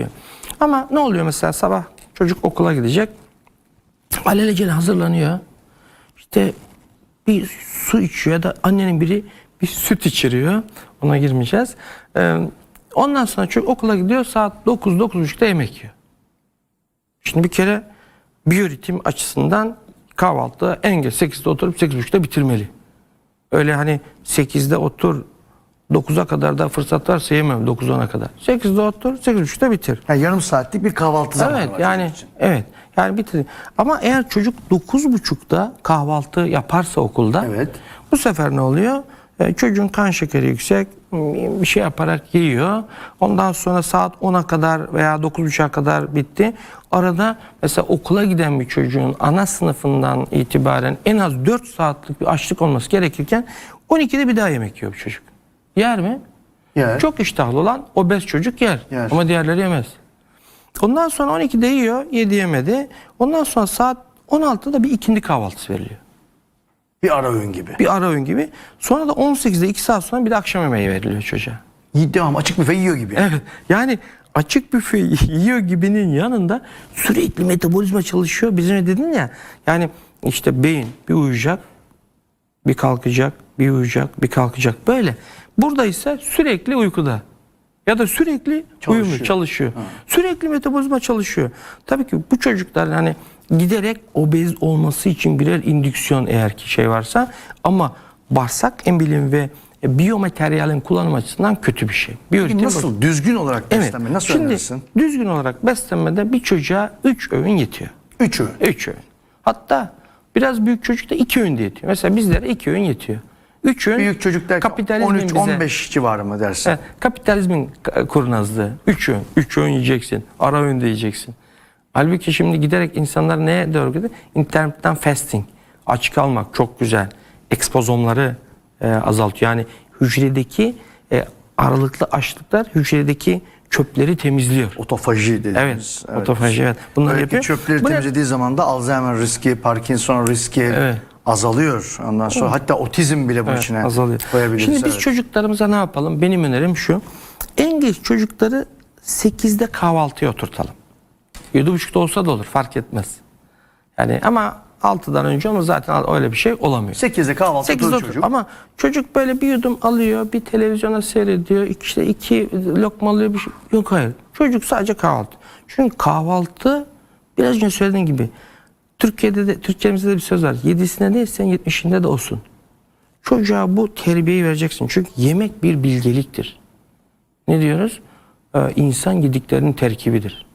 yatıyor. Ama ne oluyor mesela sabah çocuk okula gidecek. Alelacele hazırlanıyor. İşte bir su içiyor ya da annenin biri bir süt içiriyor. Ona girmeyeceğiz. Ee, ondan sonra çocuk okula gidiyor saat 9-9.30'da yemek yiyor. Şimdi bir kere biyoritim açısından kahvaltı en geç 8'de oturup 8.30'da bitirmeli. Öyle hani 8'de otur 9'a kadar da fırsat varsa yemem 9-10'a kadar. 8'de otur 8.30'da bitir. Yani yarım saatlik bir kahvaltı zamanı Evet var yani için. evet yani bitir. Ama eğer çocuk 9.30'da kahvaltı yaparsa okulda Evet. bu sefer ne oluyor? E, çocuğun kan şekeri yüksek bir şey yaparak yiyor. Ondan sonra saat 10'a kadar veya 9.30'a kadar bitti. Arada mesela okula giden bir çocuğun ana sınıfından itibaren en az 4 saatlik bir açlık olması gerekirken 12'de bir daha yemek yiyor bu çocuk. Yer mi? Yer. Çok iştahlı olan obez çocuk yer. Yer. Ama diğerleri yemez. Ondan sonra 12'de yiyor, 7 yemedi. Ondan sonra saat 16'da bir ikindi kahvaltısı veriliyor. Bir ara öğün gibi. Bir ara öğün gibi. Sonra da 18'de 2 saat sonra bir de akşam yemeği veriliyor çocuğa. Devam açık büfe yiyor gibi. yani. Evet. Yani açık büfe yiyor gibinin yanında sürekli metabolizma çalışıyor. Bizim dedin ya yani işte beyin bir uyuyacak, bir kalkacak, bir uyuyacak, bir kalkacak. Böyle. Burada ise sürekli uykuda. Ya da sürekli Çalışıyor. uyumuyor, çalışıyor. Sürekli metabolizma çalışıyor. Tabii ki bu çocuklar hani giderek obez olması için birer indüksiyon eğer ki şey varsa ama bağırsak embilin ve biyomateryalin kullanım açısından kötü bir şey. Biyoritim Nasıl düzgün olarak Evet. beslenme nasıl Şimdi önerirsin? düzgün olarak beslenmede bir çocuğa 3 öğün yetiyor. Üç öğün. 3 öğün. Hatta biraz büyük çocukta 2 öğün de yetiyor. Mesela bizlere 2 öğün yetiyor. 3 öğün Büyük çocuk derken kapitalizmin bize- 13-15 civarı mı dersin? Evet, kapitalizmin kurnazlığı. 3 öğün. 3 öğün yiyeceksin. Ara öğün de yiyeceksin. Halbuki şimdi giderek insanlar neye doğru gidiyor? Intermittent fasting. Aç kalmak çok güzel. Ekspozomları e, azaltıyor. Yani hücredeki e, aralıklı açlıklar hücredeki çöpleri temizliyor. Otofaji dediğimiz. Evet, otofaji, evet. Bunları Böylelikle yapıyor. çöpleri Bu ne- temizlediği zaman da Alzheimer riski, Parkinson riski Evet. Azalıyor. Ondan sonra hatta otizm bile bunun Evet, içine azalıyor. koyabiliriz. Şimdi biz evet. çocuklarımıza ne yapalım? Benim önerim şu. En geç çocukları 8'de kahvaltıya oturtalım. 7.30'da olsa da olur fark etmez. Yani ama 6'dan önce ama zaten öyle bir şey olamıyor. 8'de kahvaltı 8'de oturur otur. çocuk. Ama çocuk böyle bir yudum alıyor, bir televizyona seyrediyor, işte iki lokma alıyor bir şey. Yok hayır. Çocuk sadece kahvaltı. Çünkü kahvaltı biraz önce söylediğim gibi Türkiye'de de Türkçemizde de bir söz var. Yedisinde değilsen yetmişinde de olsun. Çocuğa bu terbiyeyi vereceksin. Çünkü yemek bir bilgeliktir. Ne diyoruz? Ee, insan yediklerinin terkibidir.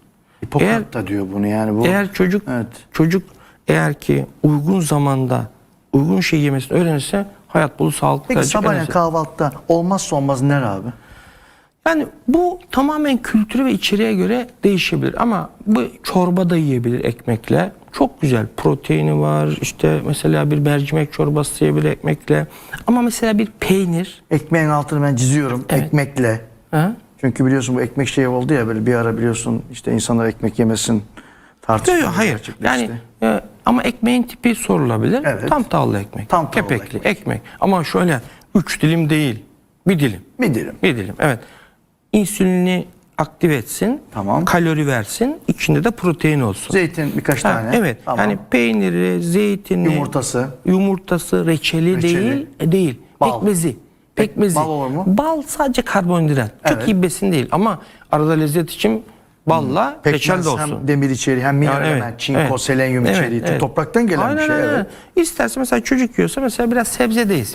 Hipokrat da diyor bunu yani. Bu, Eğer çocuk Evet. çocuk eğer ki uygun zamanda uygun şey yemesini öğrenirse hayat boyu sağlıklı Peki sabahleyin kahvaltıda olmazsa olmaz ne abi? Yani bu tamamen kültürü ve içeriğe göre değişebilir ama bu çorba da yiyebilir ekmekle. Çok güzel proteini var. İşte mesela bir mercimek çorbası yiyebilir ekmekle. Ama mesela bir peynir. Ekmeğin altını ben çiziyorum Evet. ekmekle. Ha? Çünkü biliyorsun bu ekmek şey oldu ya böyle bir ara biliyorsun işte insanlar ekmek yemesin tartışmaları Yok, hayır. Yani e, ama ekmeğin tipi sorulabilir. Evet. Tam tahıllı ekmek. Tam tahıllı Kepekli ekmek. Ama şöyle üç dilim değil. Bir dilim. bir dilim. Bir dilim. Evet. İnsülini aktive etsin. Tamam. Kalori versin. içinde de protein olsun. Zeytin birkaç Ha, tane. evet. Tamam. Yani peyniri, zeytini, Yumurtası. yumurtası, reçeli, Reçeli. değil, e, değil. Bal. Pekmezi. Pekmezi. bal olur mu? Bal sadece karbonhidrat. Evet. Çok iyi besin değil ama arada lezzet için balla reçel Pekmez de olsun. hem demir içeriği hem mineral Yani evet, element, çinko, evet. selenyum Evet, içeriği. evet. Topraktan gelen Aynen, bir şey. Evet. İsterse mesela çocuk yiyorsa mesela biraz sebze de yesin.